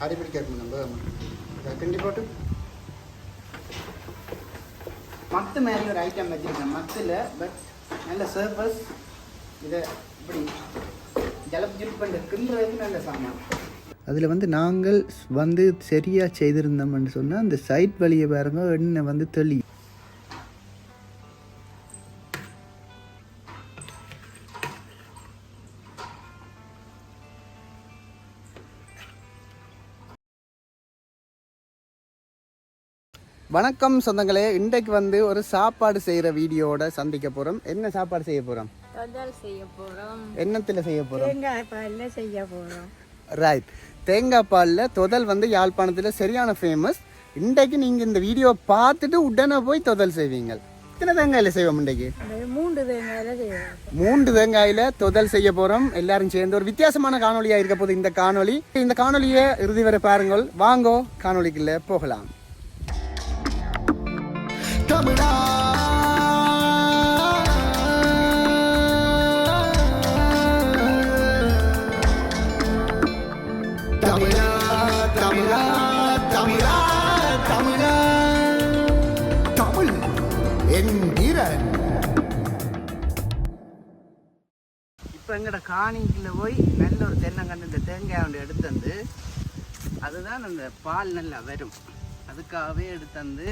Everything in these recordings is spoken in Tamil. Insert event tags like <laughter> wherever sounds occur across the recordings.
அடிப்பிடிக்க இருக்கும் நம்ம. இதை போட்டு. மத்து மாதிரி ஒரு ஐட்டம் வச்சுருக்கேன். மத்தில் பட் நல்ல சர்ஃபஸ் இதை இப்படி ஜலப் ஜிப் பண்ணி கிண்டுறதுக்கு நல்ல சாமான். அதில் வந்து நாங்கள் வந்து சரியாக செய்திருந்தோம்னு சொன்னால் அந்த சைட் வழியை பாருங்கள் எண்ணெய் வந்து தெளி. வணக்கம் சொந்தங்களே இன்றைக்கு வந்து ஒரு சாப்பாடு செய்கிற வீடியோட சந்திக்க போகிறோம் என்ன சாப்பாடு செய்ய போகிறோம் செய்ய போறோம். எண்ணத்தில் செய்ய போகிறோம் தேங்காய் பால்ல செய்ய போறோம். ரைட் தேங்காய் பாலில் தொதல் வந்து யாழ்ப்பாணத்தில் சரியான ஃபேமஸ் இன்றைக்கு நீங்கள் இந்த வீடியோ பார்த்துட்டு உடனே போய் தொதல் செய்வீங்க எத்தனை தேங்காயில் செய்வோம் இன்றைக்கு? மூன்று தேங்காயில செய்வோம். மூன்று தேங்காயில் தொதல் செய்ய போகிறோம் எல்லாரும் சேர்ந்து ஒரு வித்தியாசமான காணொலியாக இருக்க போகுது இந்த காணொளி. இந்த காணொலியை இறுதி வரை பாருங்கள். வாங்கோ காணொளிக்குள்ள போகலாம். தமிழா தமிழா தமிழா தமிழா தமிழா. தமிழ் என்கிற. இப்போ எங்கட காணிக்குள்ள போய் நல்ல ஒரு தென்னங்கன்று இந்த தேங்காய் ஒன்று எடுத்து வந்து அதுதான் அந்த பால் நல்லா வரும். அதுக்காகவே எடுத்து வந்து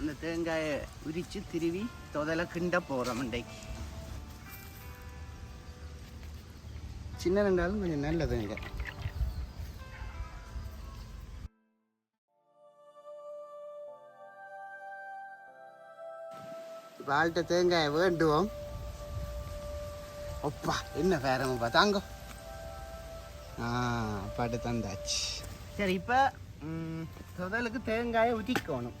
அந்த தேங்காயை உரித்து திருவி தொதலை கிண்ட போகிறோம் இன்றைக்கு. சின்ன ரெண்டாலும் கொஞ்சம் நல்ல தேங்காய் இப்போ ஆள்கிட்ட தேங்காயை வேண்டுவோம். ஒப்பா என்ன பேரமப்பா தாங்கோ. ஆ பாட்டு தந்தாச்சு. சரி இப்போ தொதலுக்கு தேங்காயை உதிக்கணும்.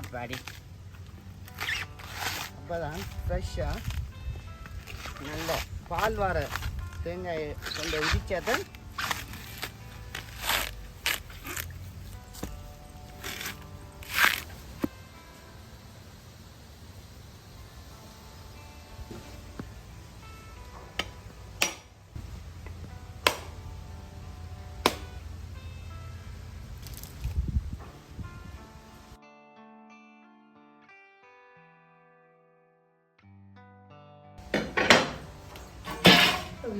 அப்பாடி அப்போதான் ஃப்ரெஷ்ஷாக நல்ல பால் வார தேங்காயை கொண்டு உதிச்சாதான்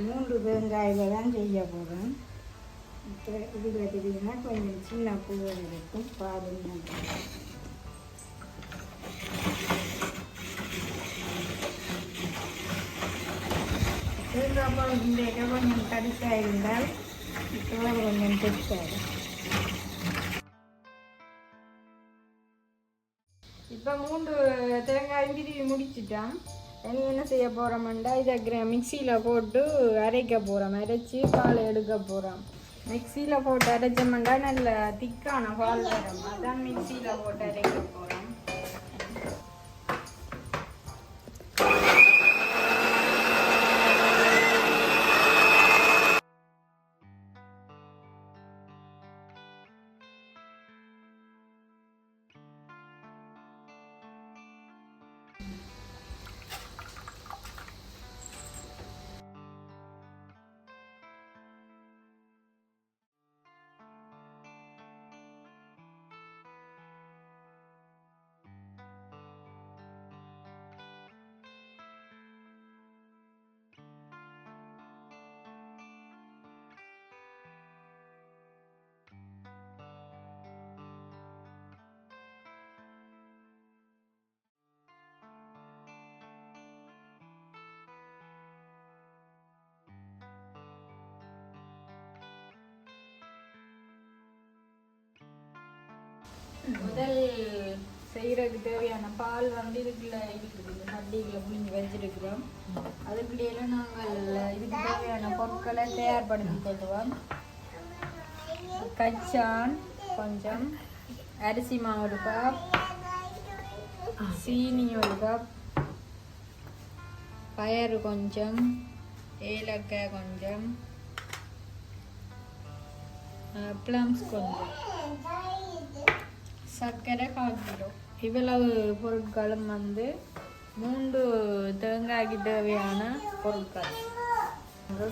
மூன்று பெருங்காயில் தான் செய்ய போறோம் இப்போ இது பார்த்தீங்கன்னா கொஞ்சம் சின்ன பூவை இருக்கும். பாருங்க நல்லா. தேங்காய் பால் கொஞ்சம் கடிக்காக இருந்தால் இப்போ கொஞ்சம் தெரிக்காது இப்போ மூன்று தேங்காய் திருவி முடிச்சிட்டோம். இனி என்ன செய்ய போகிறோம்டா இதை மிக்சியில் போட்டு அரைக்க போகிறோம் அரைச்சி பால் எடுக்க போகிறோம் மிக்சியில் போட்டு அரைச்சோம்டா நல்ல திக்கான பால் வரும். அதான் மிக்சியில் போட்டு முதல் செய்கிறதுக்கு தேவையான பால் வந்து இதுக்குள்ள இருக்குது. இந்த சட்டிக்குள்ள புளிஞ்சு வச்சிருக்கிறோம். அதுக்குள்ளேயே நாங்கள் இதுக்கு தேவையான பொருட்களை தயார்படுத்தி கொள்வோம். கச்சான் கொஞ்சம் அரிசி மாவு ஒரு கப் சீனி ஒரு கப் பயறு கொஞ்சம் ஏலக்காய் கொஞ்சம் ப்ளம்ஸ் கொஞ்சம். சர்க்கரை கால் கிலோ. இவ்வளவு பொருட்களும் வந்து மூன்று தேங்காய்க்கு தேவையான பொருட்கள்.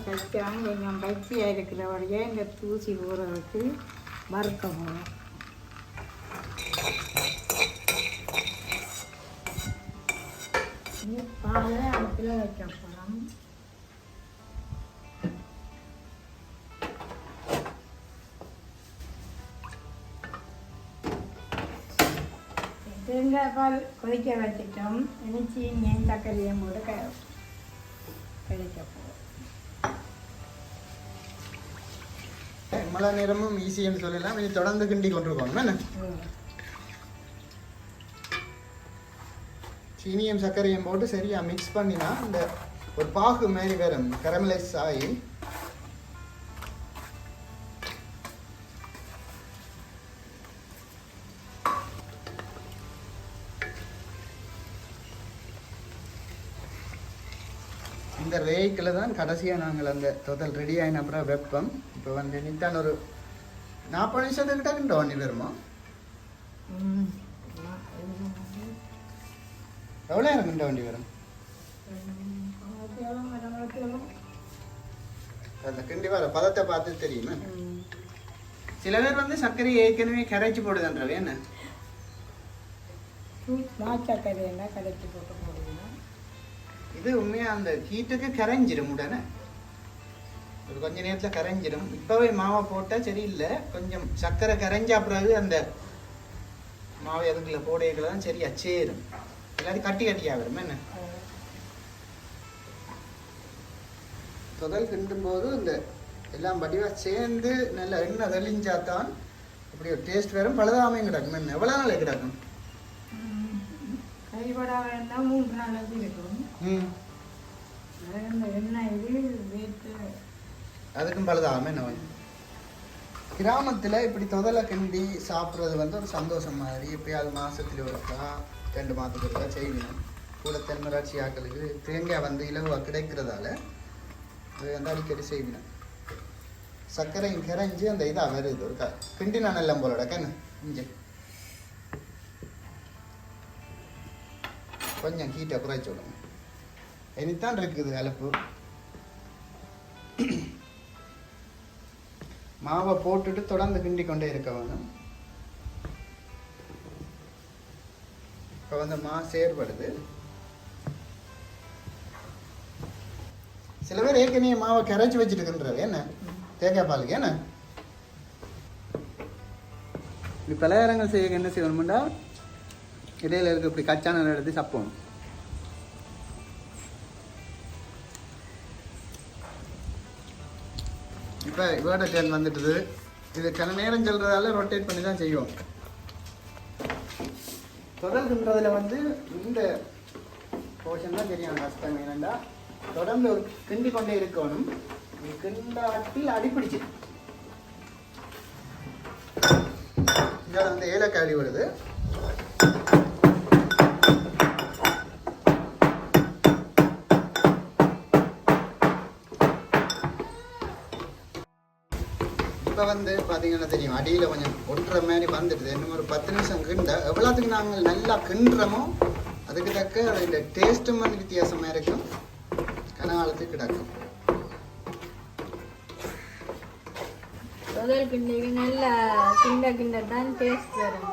தைக்கிறாங்க கொஞ்சம் இருக்கிற இருக்கிறபடியே இந்த தூசி ஊற வச்சு வறுக்க போகிறோம் பாலை அடுப்பில் வைக்கப்போ தேங்காய் பால் கொதிக்க வச்சுட்டோம். இனிச்சி என் தக்காளியும் போட்டு க கழிக்க போகிறோம் மழை நேரமும் ஈஸின்னு சொல்லலாம் இனி தொடர்ந்து கிண்டி கொண்டிருக்கோம். என்ன? சீனியும் சர்க்கரையும் போட்டு சரியாக மிக்ஸ் பண்ணினா இந்த ஒரு பாகு மாதிரி வரும். கரமலைஸ் ஆகி இந்த ரேக்கில் தான் கடைசியாக நாங்கள் அந்த தொதல் ரெடி ஆகின அப்புறம் வெப்பம். இப்போ வந்து நித்தான் ஒரு நாற்பது நிமிஷத்துக்கிட்ட கிட்ட வண்டி வருமா? எவ்வளோ நேரம் கிட்ட வண்டி வரும்? அந்த கிண்டி வர பதத்தை பார்த்து தெரியுமா? சில பேர் வந்து சர்க்கரை ஏற்கனவே கரைச்சி போடுதுன்றவே என்ன? நாச்சக்கறி என்ன கடைச்சி போட்டு போடுவோம் இது உண்மையாக அந்த ஹீட்டுக்கு கரைஞ்சிடும் உடனே. ஒரு கொஞ்ச நேரத்தில் கரைஞ்சிடும் இப்போவே மாவை போட்டால் சரியில்லை. கொஞ்சம் சர்க்கரை கரைஞ்சா பிறகு அந்த மாவை அதுக்குள்ள போடையில தான் சரியா சேரும். இல்லாட்டி கட்டி கட்டியாக வரும் என்ன? தொதல் கிண்டும் போது இந்த எல்லாம் வடிவாக சேர்ந்து நல்ல எண்ணெய் தெளிஞ்சாதான் இப்படி ஒரு டேஸ்ட் வரும். பழுதாமையும் கிடக்கும். என்ன? எவ்வளோ நாள் கிடக்கும்? கைப்படா வேண்டாம் மூன்று நாளைக்கு இருக்கும் அதுக்கும் பழுதாகாம என்ன கிராமத்தில் இப்படி தொதலை கிண்டி சாப்பிட்றது வந்து ஒரு சந்தோஷம் மாதிரி. எப்பயாவது மாசத்துல ஒருக்கா ரெண்டு மாதத்துக்கு ஒருக்கா செய்யணும். கூட தென்மராட்சி ஆக்களுக்கு தேங்காய் வந்து இலகுவாக கிடைக்கிறதால அது வந்து அடிக்கடி செய்யணும் சர்க்கரையும் கரைஞ்சி அந்த இதாக வருது ஒரு க- கிண்டி நான் எல்லாம் போலடா கண்ணு இங்கே. கொஞ்சம் ஹீட்டை குறைச்சி விடுங்க. இனித்தான் இருக்குது அலுப்பு. மாவை போட்டுட்டு தொடர்ந்து கிண்டி கொண்டே இருக்க வேணும். இப்போ வந்து மா சேர்படுது. சில பேர் ஏற்கனவே மாவை கரைச்சி வச்சுட்டுக்கின்றாரு என்ன? தேங்காய் பாலுக்கு. என்ன? இப்படி பலகாரங்கள் செய்ய என்ன செய்யணும்டா? இடையில இருக்க இப்படி கச்சான எடுத்து சாப்பிடணும் இப்போ இவர்ட டேர்ன் வந்துட்டுது. இது கன நேரம் செல்றதால ரொட்டேட் பண்ணி தான் செய்வோம். தொடர்கின்றதில் வந்து இந்த போர்ஷன் தான் தெரியும். கஷ்டம் என்னண்டா தொடர்ந்து ஒரு கிண்டி கொண்டே இருக்கணும். இது கிண்டாட்டில் அடிப்பிடிச்சு. இதில் வந்து ஏலக்காய் அடி வருது. வந்து பார்த்தீங்கன்னா தெரியும். அடியில் கொஞ்சம் ஒட்டுற மாதிரி வந்துடுது. இன்னும் ஒரு பத்து நிமிஷம் கிண்ட எவ்வளோத்துக்கு நாங்கள் நல்லா கிண்டுறோமோ அதுக்கு தக்க அதில் டேஸ்ட்டும் வந்து வித்தியாசமாக இருக்கும். கனகாலத்துக்கு கிடக்கும் முதல் கிண்டைக்கு நல்லா கிண்ட கிண்ட தான் டேஸ்ட் வரும்.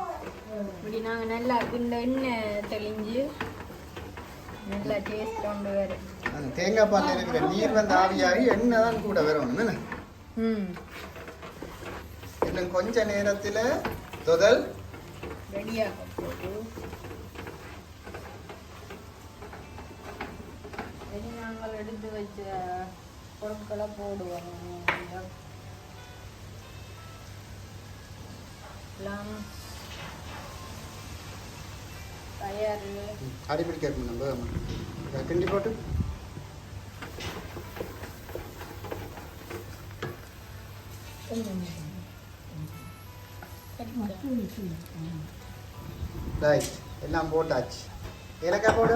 இப்படி நாங்கள் நல்லா கிண்ட எண்ணெய் தெளிஞ்சு நல்லா டேஸ்ட் கொண்டு வரும். அந்த தேங்காய் பாலில் இருக்கிற நீர் வந்து ஆவியாகி எண்ணெய் தான் கூட வரணும் என்ன? ம். இன்னும் கொஞ்ச நேரத்தில் தொதல் ரெடியாக இனி நாங்கள் எடுத்து வச்ச பொருட்களை போடுவோம். plums, பயறு. அடிப்பிடிக்க நம்ம. கிண்டி போட்டு. ரைட் எல்லாம் போட்டாச்சு. ஏலக்காய் போடு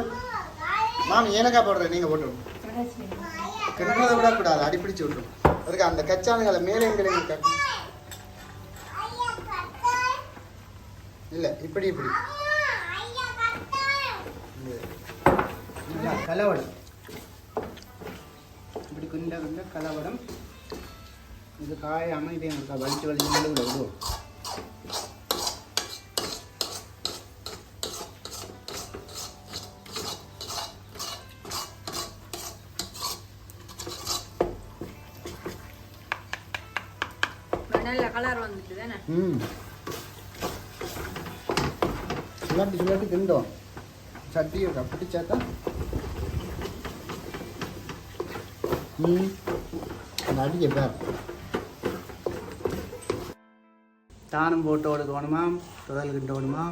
மாமி ஏலக்காய் போடுறேன் நீங்கள் போட்டு கிண்டுறதை விடக்கூடாது. அடிப்பிடிச்சு விட்டுரும். அதுக்கு அந்த கச்சானுங்களை மேலே எங்களை இல்லை இப்படி இப்படி. கலவடம். இப்படி குண்டா ரெண்ட கலவடம். இது காயாமல் இதே இருக்கா? வலிச்சு வலிச்சு நடுவில் விடுவோம் நல்ல கலர் வந்துட்டு தானே? ம். சுழட்டி சுழட்டி திண்டோம் சட்டி இருக்கா பிடிச்சாத்தா ம். அந்த அடிக்க பேர். தானம் போட்டு ஓடுக்கணுமா துதல் கிட்ட ஓடுமா?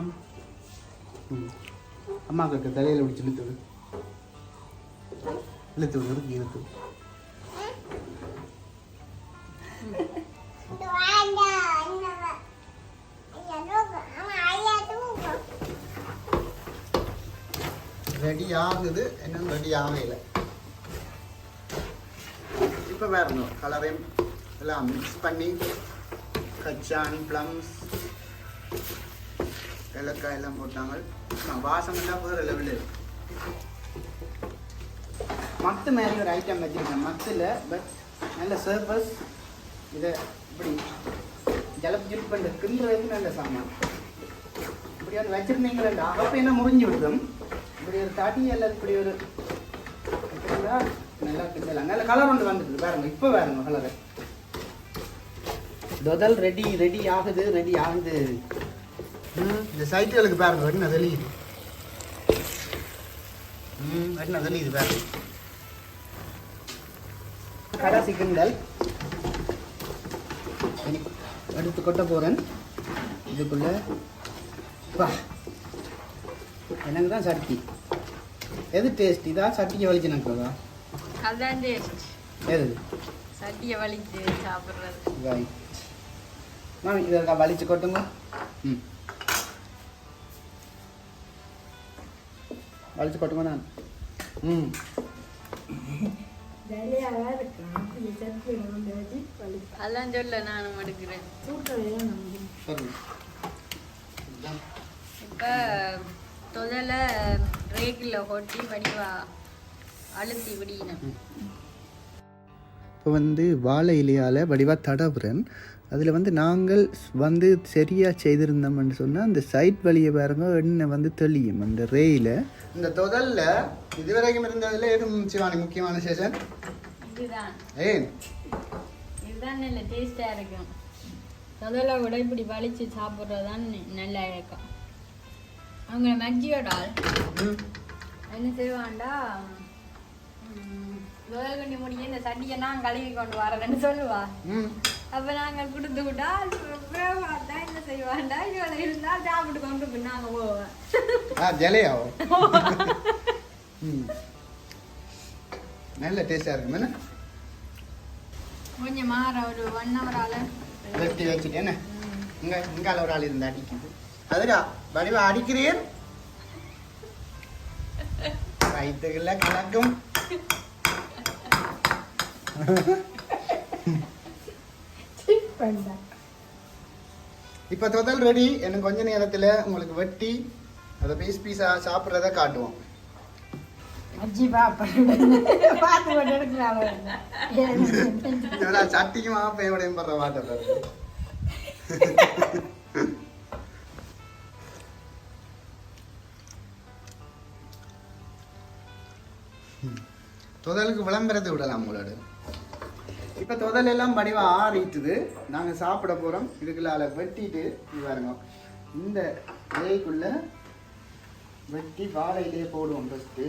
ம். அம்மாவுக்கு தலையில் பிடிச்சி இழுத்து விடு இழுத்து விடு இருக்கு இழுத்து. ரெடி ஆகுது இன்னும் ரெடி ஆகல இப்போ வேறு கலரையும் எல்லாம் மிக்ஸ் பண்ணி கச்சான் ப்ளம்ஸ் ஏலக்காய் எல்லாம் போட்டாங்க. வாசம் எல்லாம் வேறு இருக்குது மத்து மாதிரி ஒரு ஐட்டம் வச்சுருக்கேன். மத்தில் பட் நல்ல சர்ஃபஸ் இதை இப்படி ஜலப் ஜிப் பண்ணுற கிண்டுறதுக்கு நல்ல சாமான். இப்படி வந்து வச்சுருந்தீங்களா அப்போ என்ன முறிஞ்சு விடுதும் இப்படி ஒரு தடி அல்லது இப்படி ஒரு நல்லா கிண்டலாம் நல்ல கலர் ஒன்று வந்துடுது. பாருங்க. இப்போ பாருங்க கலரு தொதல் ரெடி ரெடி ஆகுது ரெடி ஆகுது. ம் இந்த சைட்டுகளுக்கு பாருங்க. என்ன வெளியுது ம் என்ன வெளியுது பாருங்க. கடைசி கிண்டல் எடுத்து கொட்ட போகிறேன் இதுக்குள்ள. வா. எனக்கு தான் சட்டி. எது டேஸ்ட் இதா? சட்டிக்கு வலிச்சு நக்குறதா அதுதான் டேஸ்ட் எது? சட்டியை வலிச்சு சாப்பிட்றது. ரைட் மேம் இதை இருக்கா வலிச்சு கொட்டுங்க. ம். வலிச்சு கொட்டுங்க நான் ம். சட்டியை அதெல்லாம் சொல்ல நானும் எடுக்கிறேன். இப்போ தொதலை ரேக்கில் கொட்டி வடிவா அழுத்தி விடினேன் இப்போ வந்து வாழை இலையால் வடிவாக தடவுறேன். அதில் வந்து நாங்கள் வந்து சரியாக செய்திருந்தோம்னு சொன்னால் அந்த சைட் வழியை பாருங்க எண்ணெய் வந்து தெளியும். அந்த ரேயில். இந்த தொதலில் இதுவரைக்கும் இருந்ததில் எது சிவானி முக்கியமான சேஷன் இதுதான். ஏன்? இதுதான் நல்ல டேஸ்டாக இருக்கும். தொதலை விட இப்படி வலிச்சு சாப்பிட்றது தான் நல்லா இருக்கும் அவங்க மஜ்ஜியோடால் ம். என்ன செய்வான்டா? லோகண்டி முடிய இந்த சட்டியை நான் கழுவி கொண்டு வரேன்னு சொல்லுவா. அப்ப நாங்கள் கொடுத்து விட்டா தான் என்ன செய்வான்டா? இவளை இருந்தா சாப்பிட்டு கொண்டு போய் நாங்க போவோம் ஜலையாவோ <laughs> நல்ல இருக்கும் என்ன? கொஞ்சம் மாற ஒரு ஒன் ஹவரால வெட்டி வச்சுட்டு என்ன? இங்கே இங்கால ஒரு ஆள் இருந்து அடிக்குது. அதுடா வடிவா அடிக்கிறேன் வயிற்றுக்குள்ள கலக்கும் இப்போ தொதல் ரெடி. எனக்கு கொஞ்ச நேரத்தில் உங்களுக்கு வெட்டி அதை பீஸ் பீஸாக சாப்பிட்றத காட்டுவோம். அஜி பாப்பா பார்த்து கொண்டு எடுக்கலாம் இவ்வளோ சட்டிக்கு மாப்பையோடையும் படுற வாட்டை தொதலுக்கு விளம்பரத்தை விடலாம் உங்களோட. இப்போ தொதல் எல்லாம் வடிவா ஆறிட்டுது. நாங்கள் சாப்பிட போகிறோம் இதுக்குள்ள வெட்டிட்டு பாருங்க. இந்த இலைக்குள்ள வெட்டி வாழை இலையை போடுவோம் ஃபஸ்ட்டு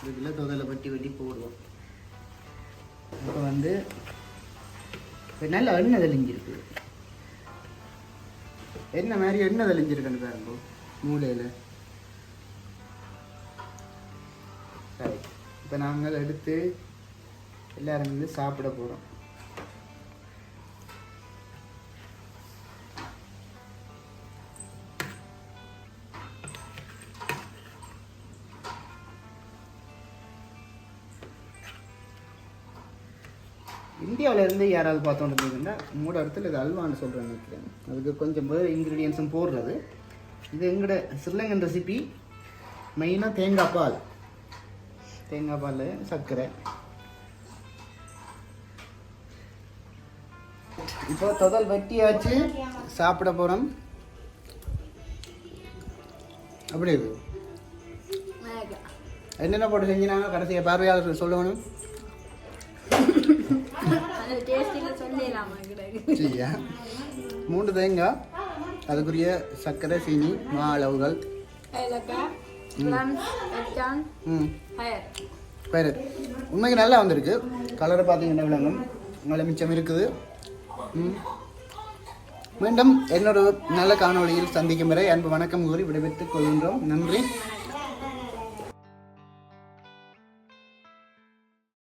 இதுக்குள்ள தொதலை வெட்டி வெட்டி போடுவோம். இப்போ வந்து நல்ல எண்ணெய் தெளிஞ்சிருக்கு. என்ன மாதிரி எண்ணெய் தெளிஞ்சிருக்குன்னு பாருங்க. மூலையில். இப்போ நாங்கள் எடுத்து எல்லாரும் வந்து சாப்பிட போகிறோம் இந்தியாவிலேருந்து யாராவது பார்த்தோன்னு இருந்தீங்கன்னா மூட இடத்துல இது அல்வான்னு சொல்கிறேன் நினைக்கிறேன். அதுக்கு கொஞ்சம் வேறு இன்க்ரீடியன்ஸும் போடுறது. இது எங்களோட ஸ்ரீலங்கன் ரெசிபி மெயினாக தேங்காய் பால். தேங்காய் பால் சர்க்கரை. இப்போ தொதல் வெட்டியாச்சு. சாப்பிட போகிறோம் அப்படி என்னென்ன போட்டு செஞ்சினாங்க கடைசியை பார்வையாளர்கள் சொல்லணும். மூன்று தேங்காய் அதுக்குரிய சர்க்கரை சீனி மா அளவுகள். வேறு உண்மைக்கு நல்லா வந்திருக்கு. கலரை பார்த்தீங்கன்னா விளங்கும்? நல்ல மிச்சம் இருக்குது. ம். மீண்டும் என்னோட நல்ல காணொளியில் சந்திக்கும் வரை அன்பு வணக்கம் கூறி விடைபெற்றுக் கொள்கின்றோம். நன்றி.